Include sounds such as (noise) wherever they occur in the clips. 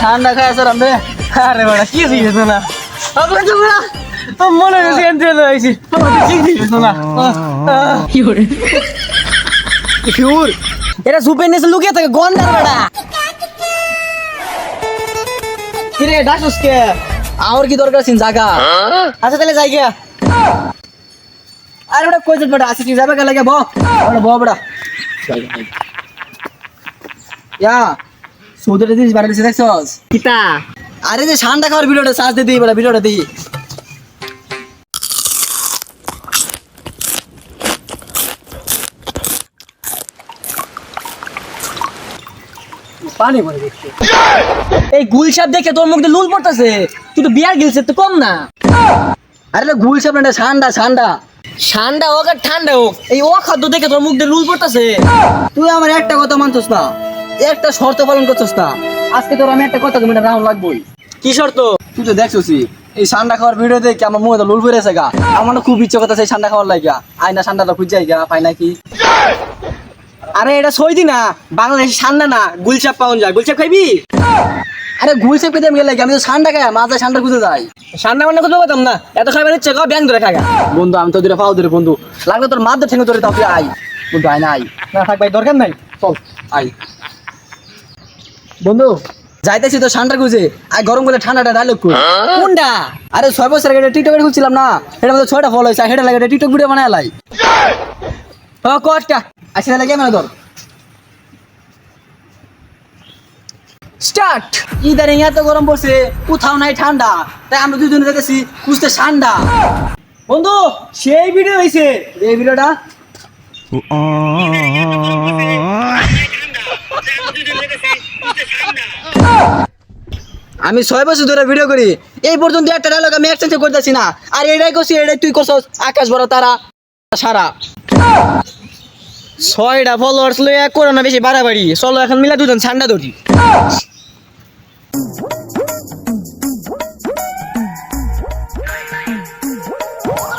ঠান্ডা খায় স্যার আমরা আরে বাড়া কি দিয়েছ না? আপনার তো বড়া মনে হচ্ছে এনজেল হয়েছি ঠিক দিয়েছ না? ফিউর এটা সুপের নিচে লুকিয়ে থাকে গন্ডার বেড়া। কিরে ডাকছস কে? আমার কি দরকার সিন জায়গা আচ্ছা তাহলে যাই গিয়া। আরে বেটা কই যাস বেটা আছে যাবে কে লাগে ব। ওটা ব বেটা ইয়া। বাড়ি দিছে দেখছস? কিতা? আরে যে ঠান্ডা খাওয়ার ভিডিওটা দিয়ে দিই বেটা ভিডিওটা দিই। পানি ভরে দেখছে এই গুলসাপ দেখে তোর মুখ দিয়ে লুল পড়তেছে। তুই তো বিয়ার গিলছে তো কম না। আরে না না ঠান্ডা ঠান্ডা ঠান্ডা হোক আর ঠান্ডা হোক। এই ও খাদ্য দেখে তোর মুখ দিয়ে লুল পড়তেছে। তুই আমার একটা কথা মানছস না। একটা শর্ত পালন করছস না। আজকে তোর আমি একটা কথা তুমি রাউন্ড লাগবই। কি শর্ত? তুই তো দেখছসি এই ঠান্ডা খাওয়ার ভিডিও দেখে আমার মুখে তো লুল পড়েছে গা। আমার খুব ইচ্ছে কথা সেই ঠান্ডা খাওয়ার লাগিয়া আয়না ঠান্ডাটা খুঁজাই গা পাই নাকি। আরে এটা সইদি না বাংলাদেশে ঠান্ডা না গুলচাপ পাওয়া যায়। গুলচাপ খাইবি? আরে গুলচাপ খেতে আমি গেলে আমি তো ঠান্ডা খাই মাঝে ঠান্ডা খুঁজে যাই। ঠান্ডা মান্না করতে পারতাম না এত খাইবার ইচ্ছে কর ব্যাং ধরে খাগা। বন্ধু আমি তো দূরে পাও দূরে বন্ধু। লাগলে তোর মাঝে ঠেঙে ধরে তাও তুই আই বন্ধু আয় না আই না থাক ভাই দরকার নাই। চল আই বন্ধু যাইতেছি তো ঠান্ডা খুঁজে। আর গরম করলে ঠান্ডাটা ডায়লগ কই কোনটা? আরে ছয় বছর আগে টিকটক খুঁজছিলাম না এটা মধ্যে ছয়টা ফলো হয়েছে হেটা লাগে টিকটক ভিডিও বানায় লাই। ও কটটা মানে ধর। স্টার্ট ইদারিং এত গরম পড়ছে কোথাও নাই ঠান্ডা। তাই আমরা দুজনে দেখেছি খুঁজতে ঠান্ডা বন্ধু সেই ভিডিও হয়েছে এই ভিডিওটা (laughs) আমি ছয় বছর ধরে ভিডিও করি। এই পর্যন্ত একটা ডায়লগ আমি এক্সচেঞ্জ করতেছি না। আর এটাই করছি, এটাই তুই করছস, আকাশ বড় তারা, সারা। ছয়টা ফলোয়ার্স লইয়া করো না বেশি, বাড়াবাড়ি। চলো এখন মিলা দুজন ঠান্ডা ধরি।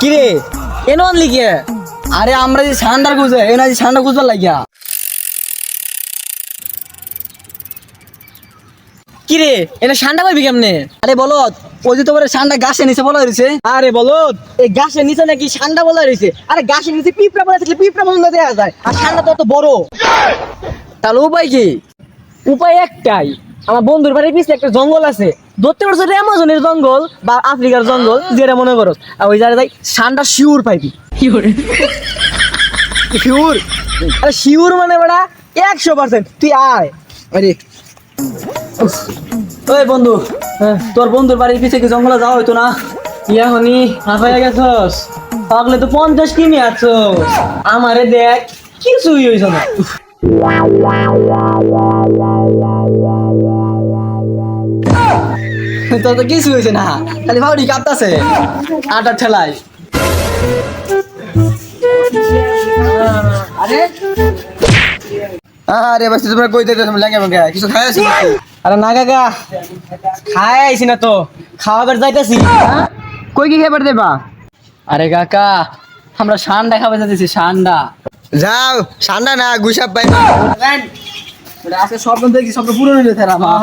কিরে? কেন আনলি কে? আরে আমরা যে ঠান্ডার খুঁজে এ না যে ঠান্ডা খুঁজবার লাগিয়া। কিরে এটা ঠান্ডা পাইবি কেমনে? আরে বলো ওই যে তোমার ঠান্ডা গাছের নিচে বলা রয়েছে আরে বলো এই গাছের নিচে নাকি ঠান্ডা বলা রয়েছে আরে গাছের নিচে পিঁপড়া বলা থাকলে পিঁপড়া বন্ধ দেওয়া যায়। আর ঠান্ডা তো অত বড়। তাহলে উপায় কি? উপায় একটাই আমার বন্ধুর বাড়ির পিছনে একটা জঙ্গল আছে। ধরতে পারছ অ্যামাজনের জঙ্গল বা আফ্রিকার জঙ্গল যেটা মনে করো। আর ওই জায়গায় ঠান্ডা শিউর পাইবি। শিউর? আরে শিউর মানে বেটা একশো পার্সেন্ট তুই আয়। আরে ওই বন্ধু তোর বন্ধুর বাড়ির পিছে কি জঙ্গলে যাওয়া হইতো না? ইয়া হনি হাফাইয়া গেছস? পাগলে তো পঞ্চাশ কিনে আছো। আমারে দেখ, কিছুই হইছ না। তোর তো কিছু হয়েছে না, খালি ভাবি কাঁপতাছে। আটার ঠেলায়। আরে আরে বাস তোমরা কই দিতে তুমি লাগে আমাকে কিছু খাই আছিস আরে না কাকা খাই আইছি না তো। খাওয়াবার যাইতাছি। কই কি খাবার দেবা? আরে কাকা আমরা ঠান্ডা খাবার যাইতেছি ঠান্ডা যাও ঠান্ডা না পাই ওটা আজকে স্বপ্ন দেখছি স্বপ্ন পূরণ হয়ে গেছে আমার।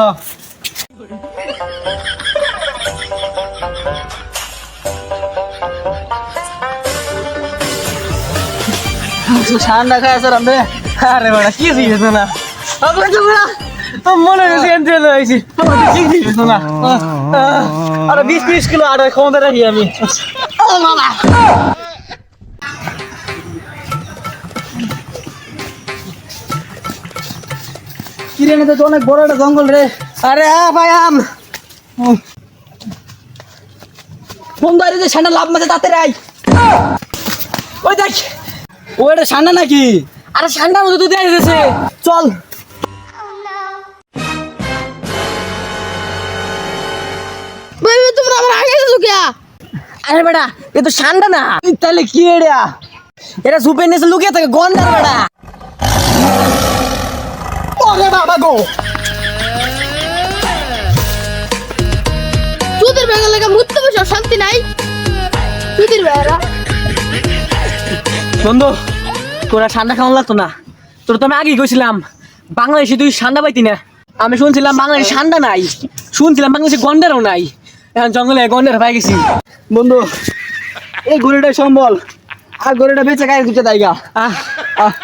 ঠান্ডা খাই স্যার আমরা আরে বাড়া কি দিয়েছ না আপনার তো বড়া মনে হচ্ছে এনজেল হয়েছি ঠিক দিয়েছ না আরে বিশ ত্রিশ কিলো ক্ষমতা রাখি আমি। তো অনেক বড় একটা জঙ্গল রে। আরে আ ভাই আম। যে ঠান্ডা লাভ মাঝে তাতে রাই? ওই দেখ। ও এটা ঠান্ডা নাকি? আরে ঠান্ডা মতো তো দেয়া চল। বেবি তোমরা আমার আগে এসেছ কে আরে বেটা এ তো ঠান্ডা না। তাহলে কি এটা এটা সুপের নিচে লুকিয়ে থাকে গন্ডার বেটা। ওরে বাবা গো। তোদের বেলা লাগা মৃত্যু বসে শান্তি নাই। তোদের বেলা। বন্ধু তোরা ঠান্ডা খাওয়া লাগতো না। তোর তো আমি আগেই গেছিলাম বাংলাদেশে তুই ঠান্ডা পাইতি না। আমি শুনছিলাম বাংলাদেশে ঠান্ডা নাই শুনছিলাম বাংলাদেশে গন্ডারও নাই। এখন জঙ্গলে গন্ডার পাই গেছি। বন্ধু এই গরুটাই সম্বল। আর গরুটা বেঁচে গায়ে দুটো জায়গা আহ। আহ।